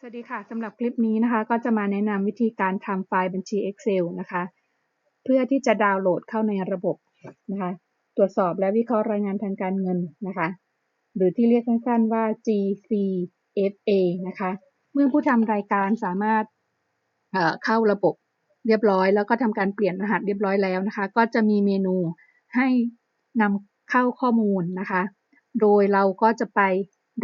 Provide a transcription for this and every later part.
สวัสดีค่ะสำหรับคลิปนี้นะคะ ก็จะมาแนะนำวิธีการทำไฟล์บัญชี Excel นะคะ เพื่อที่จะดาวน์โหลดเข้าในระบบนะคะ ตรวจสอบและวิเคราะห์รายงานทางการเงินนะคะ หรือที่เรียกสั้นๆว่า GCFA นะคะ เมื่อผู้ทำรายการสามารถเข้าระบบเรียบร้อย แล้วก็ทำการเปลี่ยนรหัสเรียบร้อยแล้วนะคะ ก็จะมีเมนูให้นำเข้าข้อมูลนะคะ โดยเราก็จะไป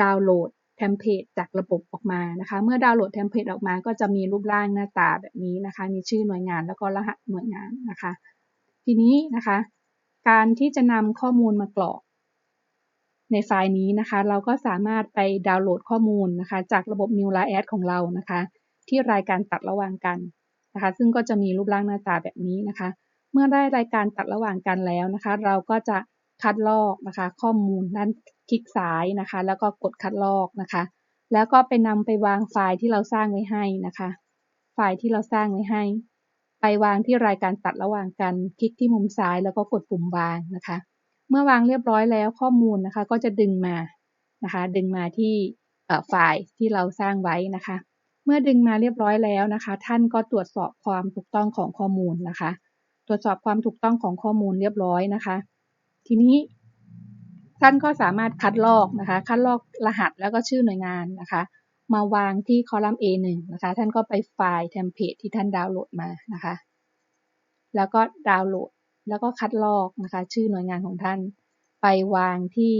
ดาวน์โหลด ทมเพลตจากระบบออกมานะคะ เมื่อดาวน์โหลดเทมเพลตออกมา ก็จะมีรูปร่างหน้าตาแบบนี้นะคะ มีชื่อหน่วยงานแล้วก็รหัสหน่วยงานนะคะ ทีนี้นะคะ การที่จะนำข้อมูลมากรอกในไฟล์นี้นะคะ เราก็สามารถไปดาวน์โหลดข้อมูลนะคะ จากระบบ New l i a d ของเรานะคะ ที่รายการตัดระหว่างกันนะคะ ซึ่งก็จะมีรูปร่างหน้าตาแบบนี้นะคะ เมื่อได้รายการตัดระหว่างกันแล้วนะคะ เราก็จะ คัดลอกนะคะ ข้อมูลด้านคลิกซ้ายนะคะ แล้วก็กดคัดลอกนะคะ แล้วก็ไปนำไปวางไฟล์ที่เราสร้างไว้ให้นะคะ ไฟล์ที่เราสร้างไว้ให้ ไปวางที่รายการตัดระหว่างกันคลิกที่มุมซ้ายแล้วก็กดปุ่มวางนะคะ เมื่อวางเรียบร้อยแล้วข้อมูลนะคะ ก็จะดึงมานะคะ ดึงมาที่ไฟล์ที่เราสร้างไว้นะคะ เมื่อดึงมาเรียบร้อยแล้วนะคะ ท่านก็ตรวจสอบความถูกต้องของข้อมูลนะคะ ตรวจสอบความถูกต้องของข้อมูลเรียบร้อยนะคะ ทีนี้ท่านก็สามารถคัดลอกนะคะ คัดลอกรหัสแล้วก็ชื่อหน่วยงานนะคะ มาวางที่คอลัมน์ A1 นะคะ ท่านก็ไปไฟล์เทมเพลตที่ท่านดาวน์โหลดมานะคะ แล้วก็ดาวน์โหลดแล้วก็คัดลอกนะคะ ชื่อหน่วยงานของท่าน ไปวางที่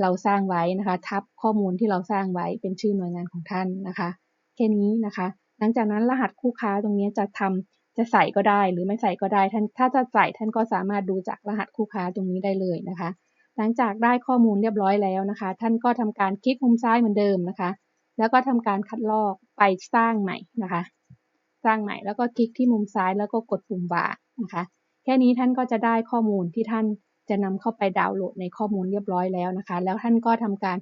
เราสร้างไว้นะคะ ทับข้อมูลที่เราสร้างไว้เป็นชื่อหน่วยงานของท่านนะคะ แค่นี้นะคะ หลังจากนั้นรหัสคู่ค้าตรงนี้จะทำ จะใส่ก็ได้หรือไม่ใส่ก็ได้ท่านถ้าจะใส่ท่านก็สามารถดูจากรหัสคู่ค้าตรงนี้ได้เลยนะคะ หลังจากได้ข้อมูลเรียบร้อยแล้วนะคะ ท่านก็ทำการคลิกมุมซ้ายเหมือนเดิมนะคะ แล้วก็ทำการคัดลอกไปสร้างใหม่นะคะ สร้างใหม่แล้วก็คลิกที่มุมซ้ายแล้วก็กดปุ่มบาร์นะคะ แค่นี้ท่านก็จะได้ข้อมูลที่ท่านจะนำเข้าไปดาวน์โหลดในข้อมูลเรียบร้อยแล้วนะคะ แล้วท่านก็ทำการ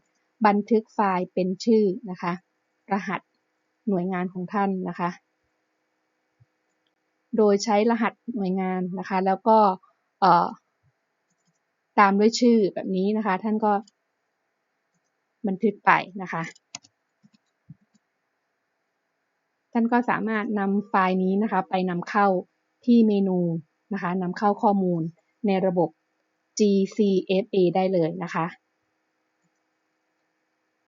บันทึกไฟล์เป็นชื่อนะคะ รหัสหน่วยงานของท่านนะคะ โดยใช้รหัสหน่วยงานนะคะ แล้วก็ตามด้วยชื่อแบบนี้นะคะ ท่านก็บันทึกไปนะคะ ท่านก็สามารถนำไฟล์นี้นะคะ ไปนำเข้าที่เมนูนะคะนำเข้าข้อมูลในระบบ GCFA ได้เลยนะคะ